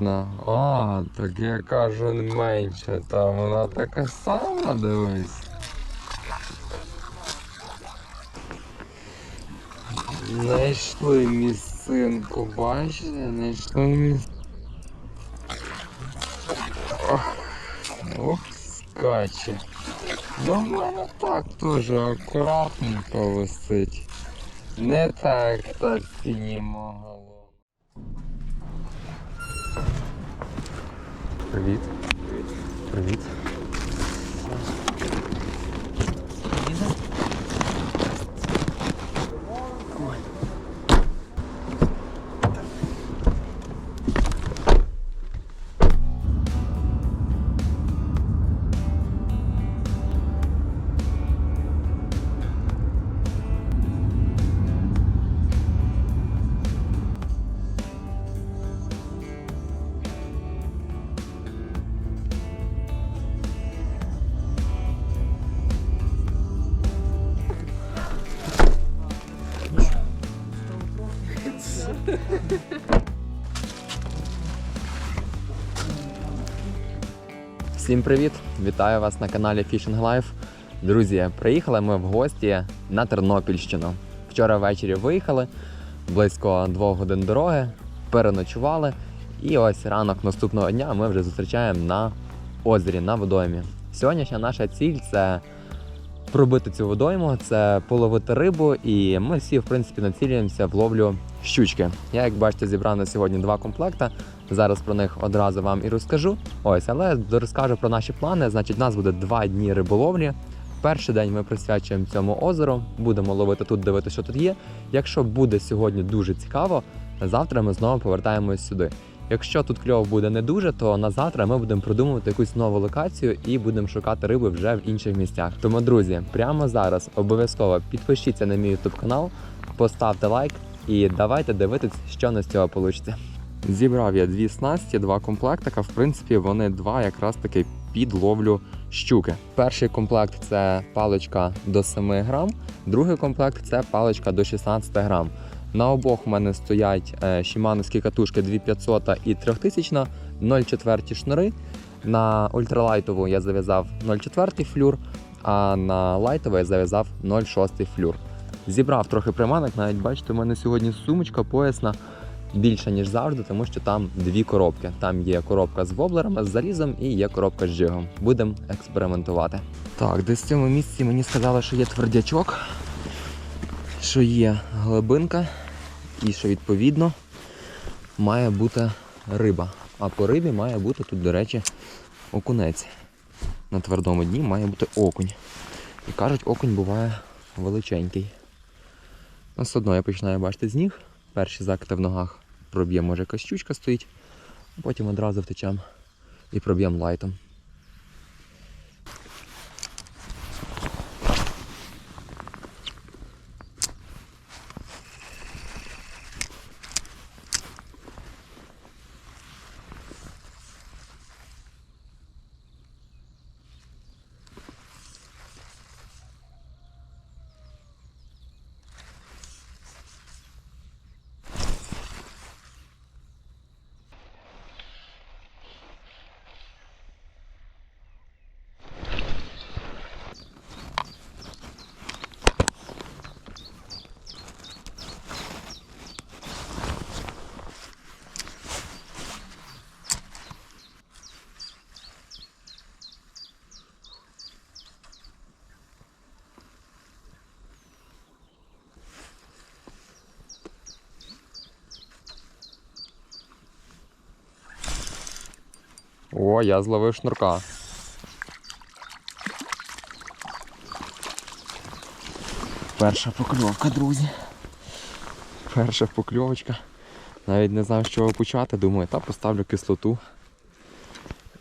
На. А, так я кажу менше, та вона така сама, дивись. Знайшли місцинку, бачите? Знайшли місцинку. Ох, ох, скаче. Ну, в мене так теж акуратненько висить. Не так, так піднімало. Привіт. Привіт. Всім привіт! Вітаю вас на каналі Fishing Life. Друзі, приїхали ми в гості на Тернопільщину. Вчора ввечері виїхали, близько двох годин дороги, переночували. І ось ранок наступного дня ми вже зустрічаємо на озері, на водоймі. Сьогоднішня наша ціль це пробити цю водойму, це половити рибу, і ми всі, в принципі, націлюємося в ловлю щучки. Я, як бачите, зібрав на сьогодні два комплекти. Зараз про них одразу вам і розкажу. Ось, але розкажу про наші плани. Значить, у нас буде два дні риболовлі. Перший день ми присвячуємо цьому озеру, будемо ловити тут, дивитися, що тут є. Якщо буде сьогодні дуже цікаво, завтра ми знову повертаємось сюди. Якщо тут кльово буде не дуже, то на завтра ми будемо продумувати якусь нову локацію і будемо шукати риби вже в інших місцях. Тому, друзі, прямо зараз обов'язково підпишіться на мій YouTube канал, поставте лайк і давайте дивитись, що на з цього вийде. Зібрав я дві снасті, два комплектика. В принципі, вони два якраз таки під ловлю щуки. Перший комплект це паличка до 7 грам, другий комплект це паличка до 16 грам. На обох у мене стоять е, шімановські катушки 2500 і 3000, 0,4 шнури. На ультралайтову я зав'язав 0,4 флюр, а на лайтову я зав'язав 0,6 флюр. Зібрав трохи приманок, навіть бачите, у мене сьогодні сумочка поясна більша, ніж завжди, тому що там дві коробки. Там є коробка з воблерами, з залізом і є коробка з джигом. Будемо експериментувати. Так, десь в цьому місці мені сказали, що є твердячок, що є глибинка і що відповідно має бути риба. А по рибі має бути тут, до речі, окунець. На твердому дні має бути окунь. І кажуть, окунь буває величенький. Ну, все одно я починаю бачити з ніг. Перші закити в ногах проб'ємо, може якась щучка стоїть, потім одразу втечемо і проб'ємо лайтом. О, я зловив шнурка. Перша покльовка, друзі. Перша покльовочка. Навіть не знав, з чого почати. Думаю, та поставлю кислоту.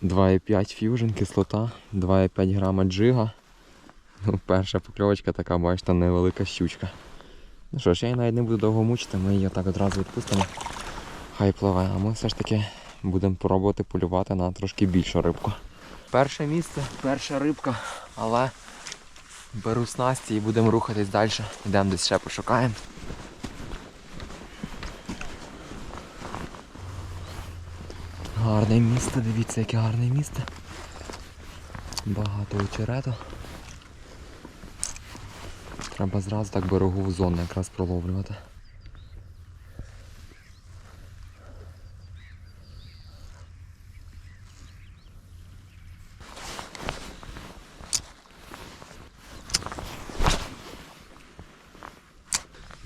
2,5 фьюжн, кислота, 2,5 грама джига. Ну, перша покльовочка така, бачите, невелика щучка. Ну що ж, я її навіть не буду довго мучити, ми її так одразу відпустимо. Хай пливе, а ми все ж таки будемо пробувати полювати на трошки більшу рибку. Перше місце, перша рибка, але беру снасті і будемо рухатись далі. Йдемо десь ще пошукаємо. Гарне місце, дивіться, яке гарне місце. Багато очерету. Треба зразу так берегову зону якраз проловлювати.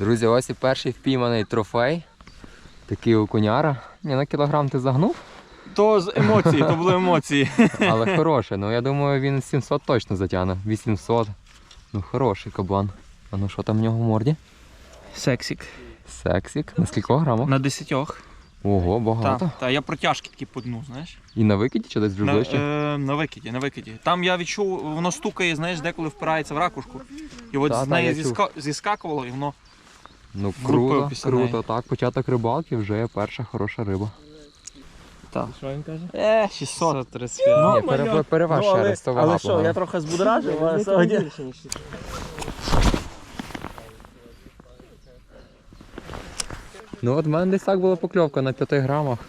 Друзі, ось і перший впійманий трофей. Такий окуняра. Ні, на кілограм ти загнув, То з емоції, то були емоції. але хороший. Ну я думаю, він 700 точно затягне. 800. Ну хороший кабан. А ну що там в нього в морді? Сексік. Сексік. На скількох грамах? На десятьох. Ого, багато. Так, та, я протяжки такі по дну, знаєш. І на викиді чи десь вже На, ближче? е, на викиді, на викиді. Там я відчув, воно стукає, знаєш, деколи впирається в ракушку. І от Та, з неї зіска... зіскакувало, і воно. Ну круто, після круто. неї. Так, початок рибалки вже є перша хороша риба. Так. Що він каже? Е, 600. 135. Ну, Ні, пере, переваж ще раз, то але що, я трохи збудоражив, але сьогодні. більше, ніж 600. Ну от в мене десь так була покльовка на 5 грамах.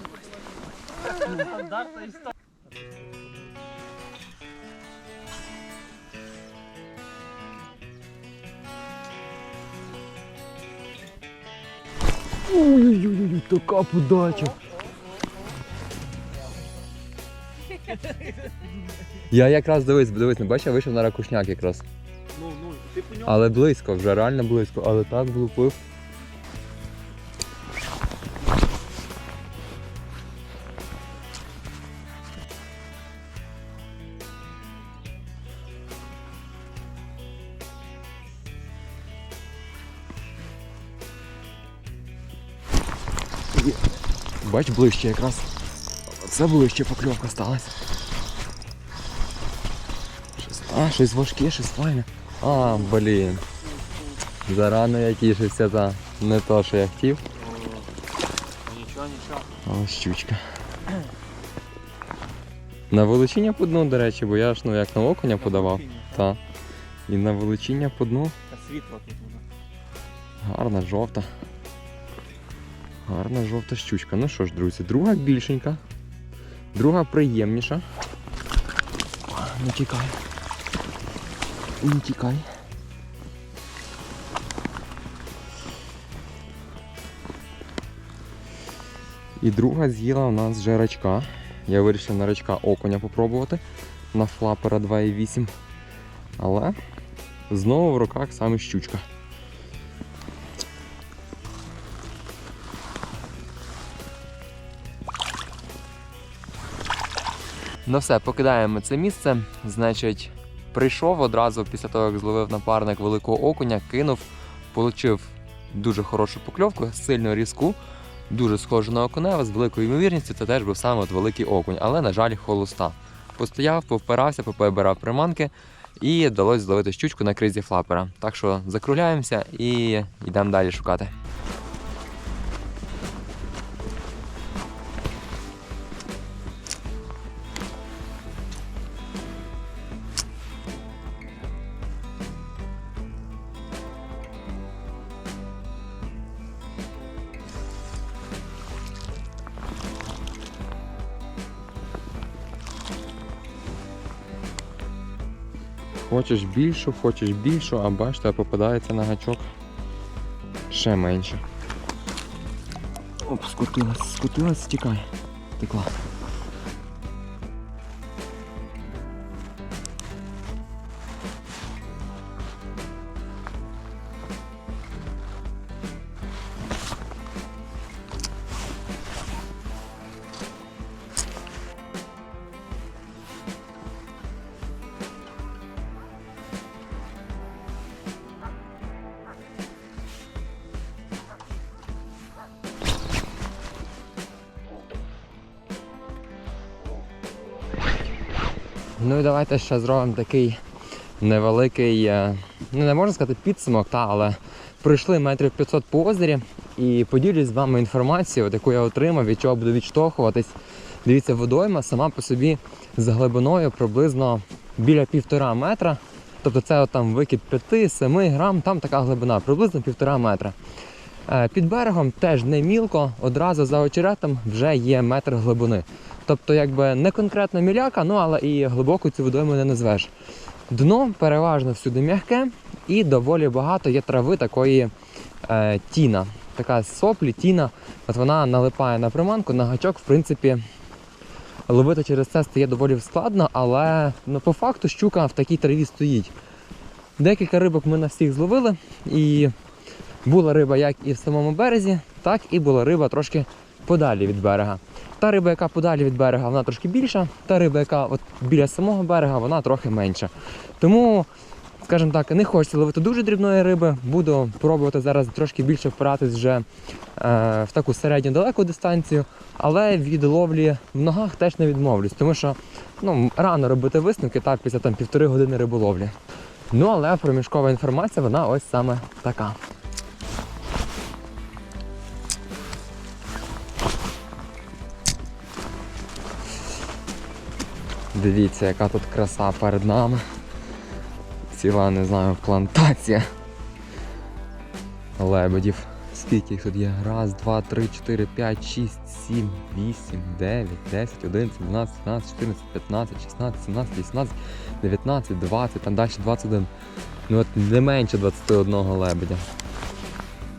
Ой-ой-ой, така подача. Я якраз дивись, дивись, не бачиш, я вийшов на ракушняк якраз. Ну, ну, ти по ньому. Але близько, вже реально близько, але так влупив. Бач, ближче якраз. Це ближче покльовка сталася. Щось, а, щось важке, щось файне. А, блін. Зарано я тішився, та не то, що я хотів. Нічого, нічого. Ось щучка. На величіння по дну, до речі, бо я ж ну як на окуня подавав. Та. І на величіння по дну Та світло тут гарна жовта. Гарна жовта щучка. Ну що ж, друзі, друга більшенька. Друга приємніша. Не тікай. Не тікай. І друга з'їла у нас вже рачка. Я вирішив на рачка окуня попробувати на флапера 2,8. Але знову в руках саме щучка. Ну все, покидаємо це місце. Значить, прийшов одразу після того, як зловив напарник великого окуня, кинув, получив дуже хорошу покльовку, сильно різку, дуже схожу на окунева, з великою ймовірністю це теж був саме от великий окунь, але, на жаль, холоста. Постояв, повпирався, поприбирав приманки і вдалося зловити щучку на кризі флапера. Так що закругляємося і йдемо далі шукати. Хочеш більшу, хочеш більшу, а бачите, попадається на гачок ще менше. Оп, скотилась, скотилась, тікай. Текла. Ну і давайте ще зробимо такий невеликий, е, ну не можна сказати підсумок, та, але пройшли метрів 500 по озері і поділюсь з вами інформацією, яку я отримав, від чого буду відштовхуватись. Дивіться, водойма сама по собі з глибиною приблизно біля півтора метра. Тобто це от там викид 5-7 грам, там така глибина, приблизно півтора метра. Е, Під берегом теж не мілко, одразу за очеретом вже є метр глибини. Тобто, якби не конкретно міляка, ну але і глибоку цю водойму не назвеш. Дно переважно всюди м'яке і доволі багато є трави такої е, тіна. Така соплі, тіна. От вона налипає на приманку, на гачок, в принципі, ловити через це стає доволі складно, але ну, по факту щука в такій траві стоїть. Декілька рибок ми на всіх зловили, і була риба як і в самому березі, так і була риба трошки подалі від берега. Та риба, яка подалі від берега, вона трошки більша, та риба, яка от біля самого берега, вона трохи менша. Тому, скажімо так, не хочеться ловити дуже дрібної риби. Буду пробувати зараз трошки більше впиратись вже е, в таку середню далеку дистанцію, але від ловлі в ногах теж не відмовлюсь, тому що ну, рано робити висновки так після там півтори години риболовлі. Ну але проміжкова інформація, вона ось саме така. Дивіться, яка тут краса перед нами. Ціла, не знаю, плантація. Лебедів. Скільки їх тут є? Раз, два, три, чотири, п'ять, шість, сім, вісім, дев'ять, десять, одинадцять, дванадцять, тринадцять, чотирнадцять, п'ятнадцять, шістнадцять, сімнадцять, вісімнадцять, дев'ятнадцять, двадцять, там далі 21. Ну от не менше 21 лебедя.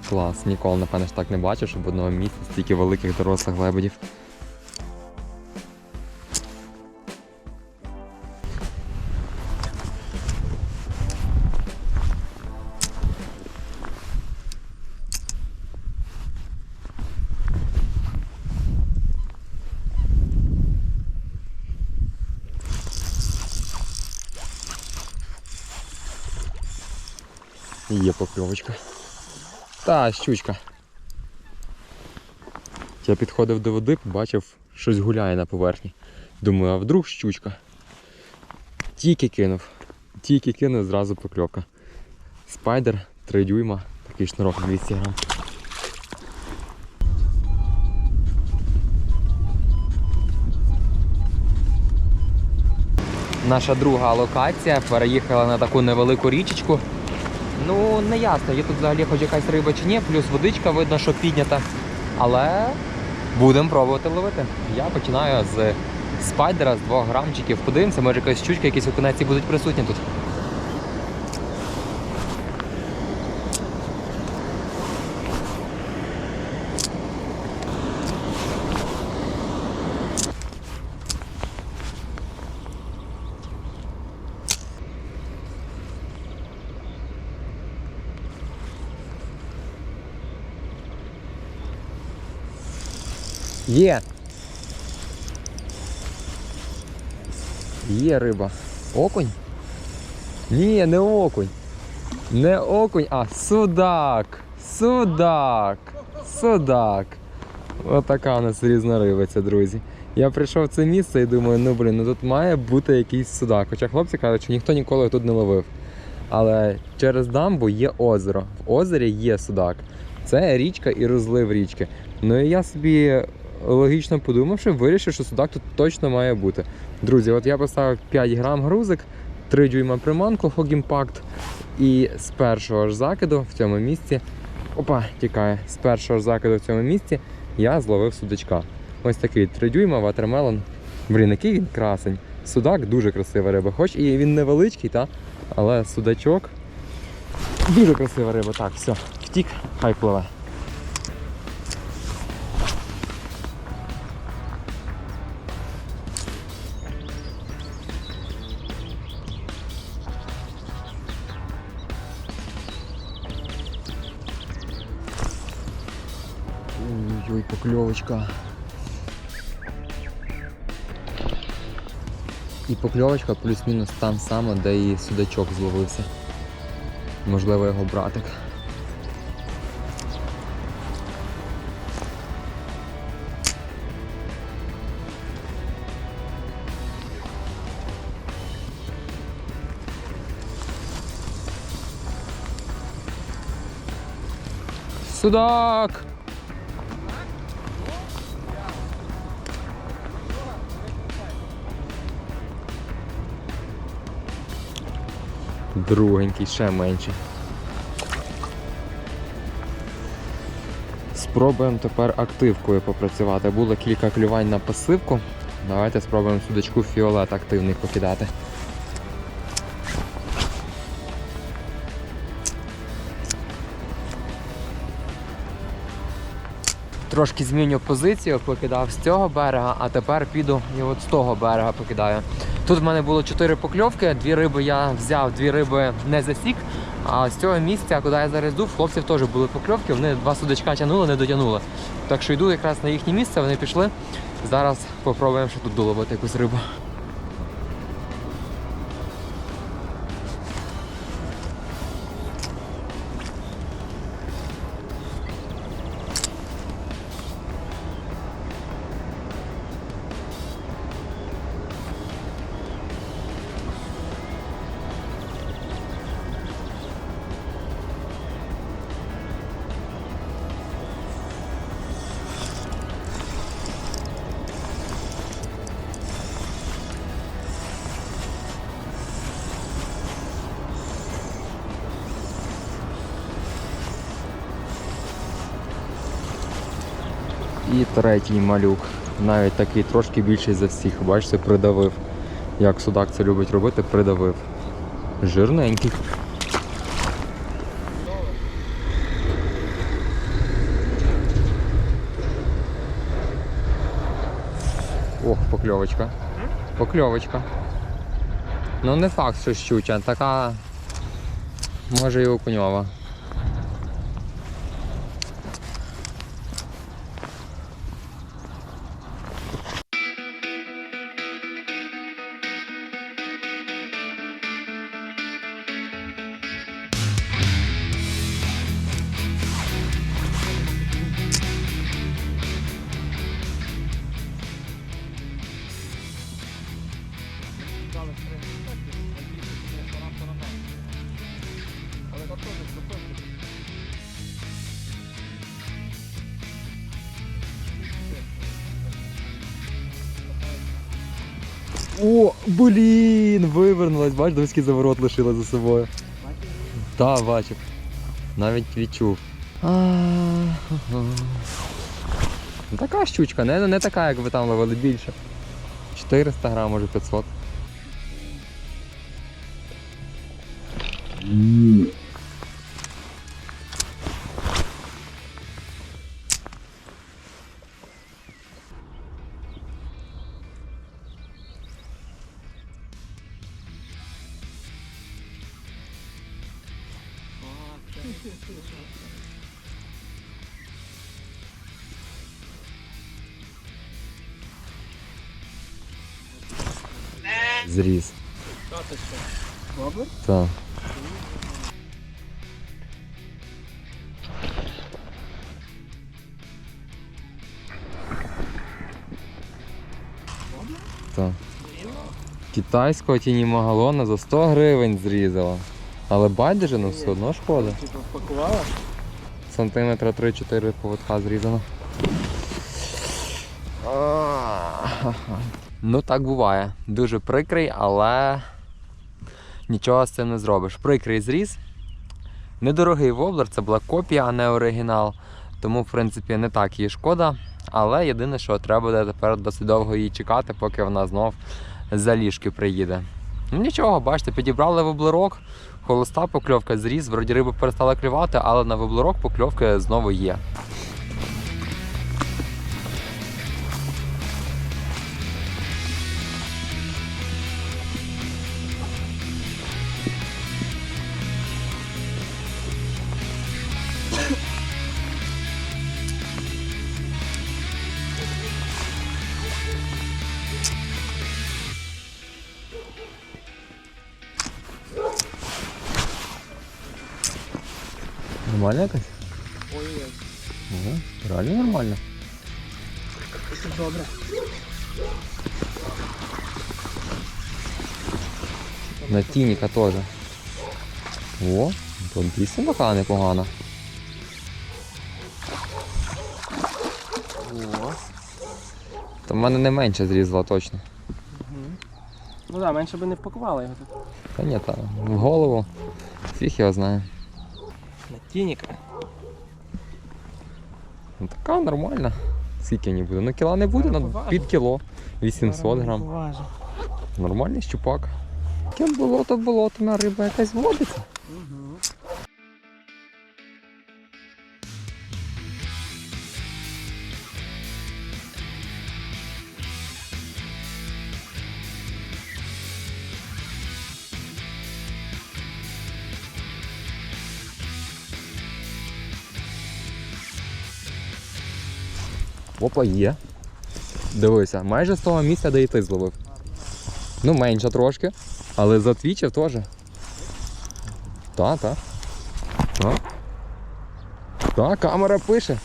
Клас, ніколи, напевно, ж так не бачив, щоб в одному місці стільки великих дорослих лебедів. Є. Та, щучка. Я підходив до води, побачив, щось гуляє на поверхні. Думаю, а вдруг щучка. Тільки кинув. Тільки кинув, зразу покльовка. Спайдер 3 дюйма, такий шнурок 200 грам. Наша друга локація переїхала на таку невелику річечку. Ну, не ясно, є тут взагалі хоч якась риба чи ні, плюс водичка видно, що піднята. Але будемо пробувати ловити. Я починаю з спайдера, з двох грамчиків. Подивимося, може якась щучка, якісь окунеці будуть присутні тут. Є. Є риба. Окунь? Ні, не окунь. Не окунь, а судак. Судак. Судак. Отака у нас різна рибиця, друзі. Я прийшов в це місце і думаю, ну блін, ну тут має бути якийсь судак. Хоча хлопці кажуть, що ніхто ніколи тут не ловив. Але через дамбу є озеро. В озері є судак. Це річка і розлив річки. Ну і я собі логічно подумавши, вирішив, що судак тут точно має бути. Друзі, от я поставив 5 грам грузик, 3 дюйма приманку Hog Impact. І з першого ж закиду в цьому місці. Опа, тікає. З першого ж закиду в цьому місці я зловив судачка. Ось такий 3 дюйма ватермелон. Блін, який він красень. Судак дуже красива риба. Хоч і він невеличкий, та? але судачок. Дуже красива риба. Так, все, втік, хай пливе. Покльовочка. І покльовочка плюс-мінус там саме, де і судачок зловився. Можливо, його братик. Судак! Другенький, ще менший. Спробуємо тепер активкою попрацювати. Було кілька клювань на пасивку. Давайте спробуємо судочку фіолет активний покидати. Трошки зміню позицію, покидав з цього берега, а тепер піду і от з того берега покидаю. Тут в мене було чотири покльовки, дві риби я взяв, дві риби не засік. А з цього місця, куди я зараз йду, хлопців теж були покльовки, вони два судочка тягнули, не дотягнули. Так що йду якраз на їхнє місце, вони пішли. Зараз попробуємо ще тут доловити якусь рибу. Третій малюк. Навіть такий трошки більший за всіх. Бачите, придавив. Як судак це любить робити, придавив. Жирненький. Ох, покльовочка. Покльовочка. Ну не факт, що щуча, така може і окуньова. Блін, вивернулась, бач, довський заворот лишила за собою. Так, бачив. Навіть відчув. Ну, Така щучка, не, не така, як ви там ловили більше. 400 грам, може 500. Зріз. Так. Так. Китайського тіні магалона за 100 гривень зрізала. Але байдуже, ну все одно шкода. Типу впакувала? Сантиметра 3-4 поводка зрізано. Ну так буває. Дуже прикрий, але нічого з цим не зробиш. Прикрий зріз. Недорогий воблер, це була копія, а не оригінал. Тому, в принципі, не так їй шкода. Але єдине, що треба буде тепер досить довго її чекати, поки вона знов за ліжки приїде. Ну нічого, бачите, підібрали воблерок, холоста покльовка зріз, вроді риба перестала клювати, але на воблерок покльовки знову є. Нормально якось? Ой-ой. Ого, реально нормально. Це добре. На тініка теж. О, тут дійсно така непогана. О. То в мене не менше зрізала точно. Ну так, менше би не впакувала його тут. Та ні, та в голову. Фіг його знає. На тініка. Ну така нормальна. Скільки не буде? Ну кіла не буде, Зараз поважно. під кіло. 800 грам. Нормальний щупак. Таке болото, на риба якась водиться. Опа, є. Дивися, майже з того місця, де і ти зловив. Ну, менше трошки, але затвічив теж. Та, та. Та. Та, камера пише.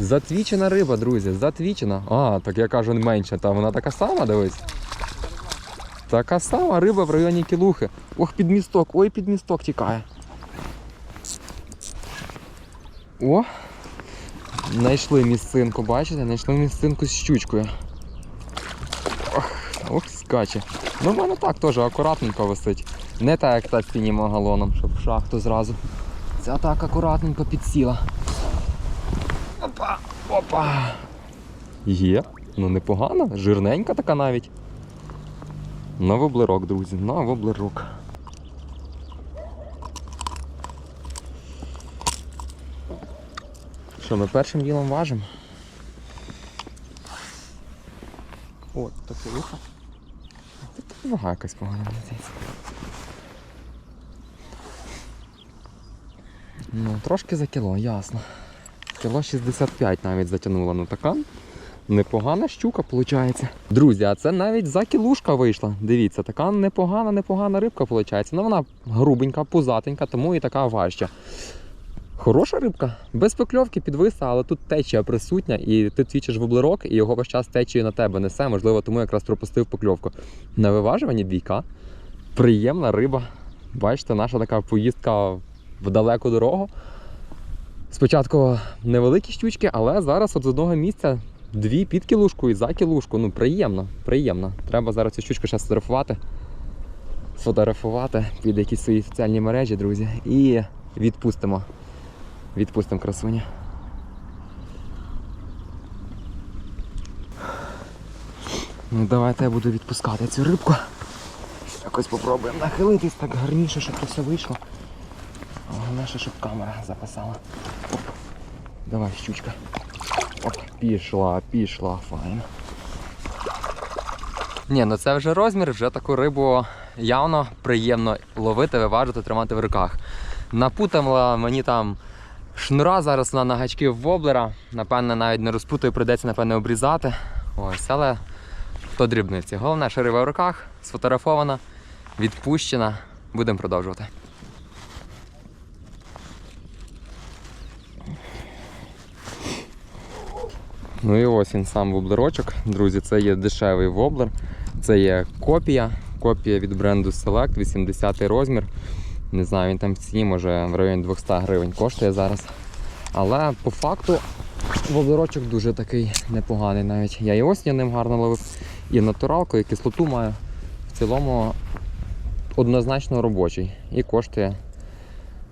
Затвічена риба, друзі, затвічена. А, так я кажу менше, та вона така сама, дивись. Така сама риба в районі кілухи. Ох, під місток, ой, під місток тікає. О! Знайшли місцинку, бачите? Знайшли місцинку з щучкою. Ох, ох, скаче. Ну, в мене так теж акуратненько висить. Не так, як та з синім галоном, щоб в шахту зразу. Ця так акуратненько підсіла. Опа! Опа! Є. Ну непогано, жирненька така навіть. На воблерок, друзі, на воблерок. Що, ми першим ділом важимо? От, таке вуха. Вага якась погана здається. Ну, трошки за кіло, ясно. Кіло 65 навіть затягнула на такан. Непогана щука, виходить. Друзі, а це навіть за кілушка вийшла. Дивіться, така непогана, непогана рибка виходить. Ну вона грубенька, пузатенька, тому і така важча. Хороша рибка, без покльовки підвисла, але тут течія присутня, і ти твічиш воблерок, і його весь час течію на тебе несе. Можливо, тому якраз пропустив покльовку. На виважуванні двійка. Приємна риба. Бачите, наша така поїздка в далеку дорогу. Спочатку невеликі щучки, але зараз от з одного місця дві під кілушку і за кілушку. Ну, приємно, приємно. Треба зараз цю щучку ще сфотографувати. Сфотографувати під якісь свої соціальні мережі, друзі. І відпустимо. Відпустимо красуня. Ну давайте я буду відпускати цю рибку. Якось попробуємо нахилитись так гарніше, щоб це все вийшло. Головне, щоб камера записала. Оп. Давай, щучка. Оп, пішла, пішла, файн. Ні, ну це вже розмір, вже таку рибу явно приємно ловити, виважити, тримати в руках. Напутала мені там шнура зараз на нагачки воблера. Напевне, навіть не розпутую, прийдеться, напевне, обрізати. Ось, але то дрібниці. Головне, що риба в руках, сфотографована, відпущена. Будемо продовжувати. Ну і ось він сам воблерочок. Друзі, це є дешевий воблер. Це є копія. Копія від бренду Select, 80 розмір. Не знаю, він там в ціні, може в районі 200 гривень коштує зараз. Але по факту воблерочок дуже такий непоганий навіть. Я і осінь ним гарно ловив, і натуралку, і кислоту маю. В цілому однозначно робочий і коштує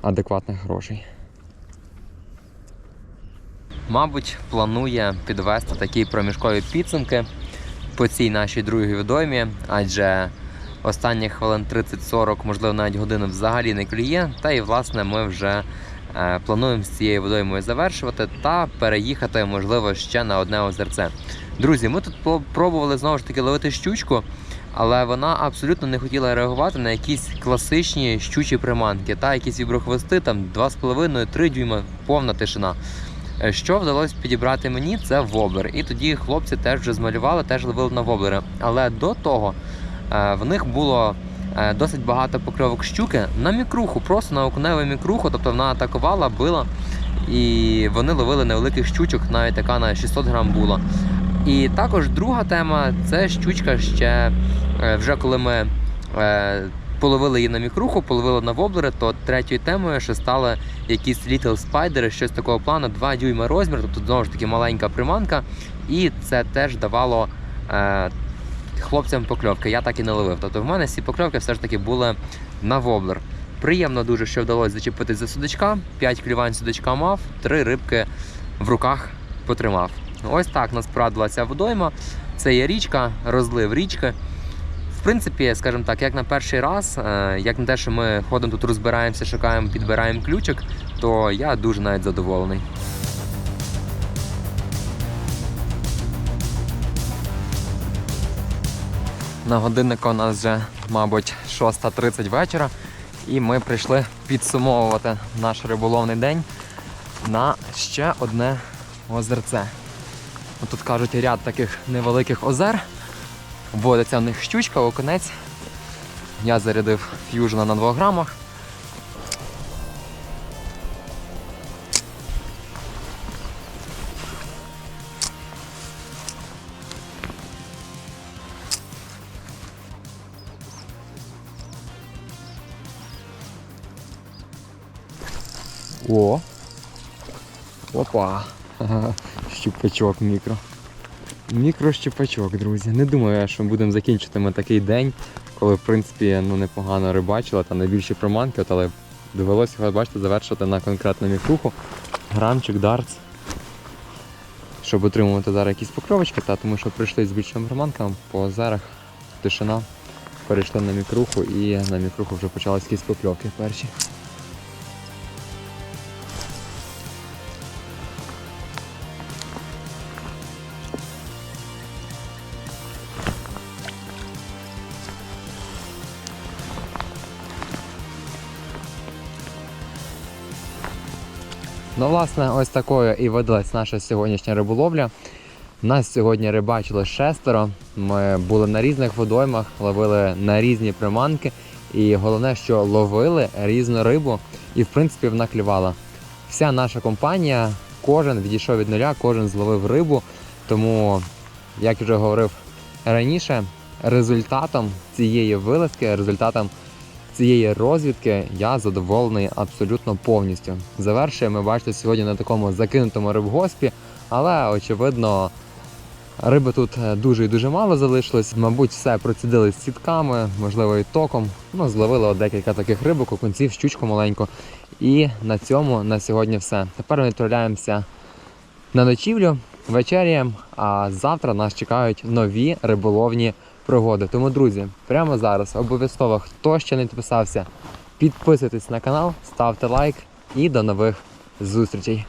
адекватних грошей. Мабуть, планує підвести такі проміжкові підсумки по цій нашій другій відомі, адже останні хвилин 30-40, можливо, навіть години взагалі не клює. Та і власне ми вже е, плануємо з цією водоймою завершувати та переїхати, можливо, ще на одне озерце. Друзі, ми тут пробували знову ж таки ловити щучку, але вона абсолютно не хотіла реагувати на якісь класичні щучі приманки, та якісь віброхвости, там 2,5-3 дюйма, повна тишина. Е, Що вдалося підібрати мені, це воблер. І тоді хлопці теж вже змалювали, теж ловили на воблери. Але до того в них було е, досить багато покльовок щуки на мікруху, просто на окуневу мікруху, тобто вона атакувала, била. І вони ловили невеликих щучок, навіть така на 600 грам була. І також друга тема це щучка ще е, вже коли ми е, половили її на мікруху, половили на воблери, то третьою темою ще стали якісь Little Spider, щось такого плану, 2 дюйма розмір, тобто знову ж таки маленька приманка. І це теж давало е, хлопцям покльовки. Я так і не ловив. Тобто в мене всі покльовки все ж таки були на воблер. Приємно дуже, що вдалося зачепитись за судачка. 5 клювань судачка мав, 3 рибки в руках потримав. Ось так нас порадила водойма. Це є річка, розлив річки. В принципі, скажімо так, як на перший раз, е, як на те, що ми ходимо тут, розбираємося, шукаємо, підбираємо ключик, то я дуже навіть задоволений. На годиннику у нас вже, мабуть, 6.30 вечора, і ми прийшли підсумовувати наш риболовний день на ще одне озерце. Тут кажуть ряд таких невеликих озер. Водиться в них щучка, окунець. Я зарядив ф'южена на 2 грамах. О! Опа! Щупачок мікро. Мікрощупачок, друзі. Не думаю, що ми будемо закінчити ми такий день, коли в принципі ну, непогано рибачили та найбільші приманки, от, але довелося його, бачите, завершити на конкретну мікруху. Грамчик, дартс. Щоб отримувати зараз якісь покровочки, та тому що прийшли з більшими приманками по озерах, тишина. Перейшли на мікруху і на мікруху вже почалися якісь покльовки перші. Ну, власне, ось такою і видалась наша сьогоднішня риболовля. Нас сьогодні рибачили шестеро. Ми були на різних водоймах, ловили на різні приманки. І головне, що ловили різну рибу і в принципі вона клювала. Вся наша компанія, кожен відійшов від нуля, кожен зловив рибу. Тому, як вже говорив раніше, результатом цієї вилазки, результатом цієї розвідки я задоволений абсолютно повністю. Завершуємо, бачите, сьогодні на такому закинутому рибгоспі, але очевидно. Риби тут е, дуже і дуже мало залишилось. Мабуть, все процідили з сітками, можливо, і током. Ну, зловили декілька таких рибок, окунців, щучку маленьку. І на цьому на сьогодні все. Тепер ми відправляємося на ночівлю, вечеряємо, а завтра нас чекають нові риболовні пригоди. Тому, друзі, прямо зараз обов'язково, хто ще не підписався, підписуйтесь на канал, ставте лайк і до нових зустрічей.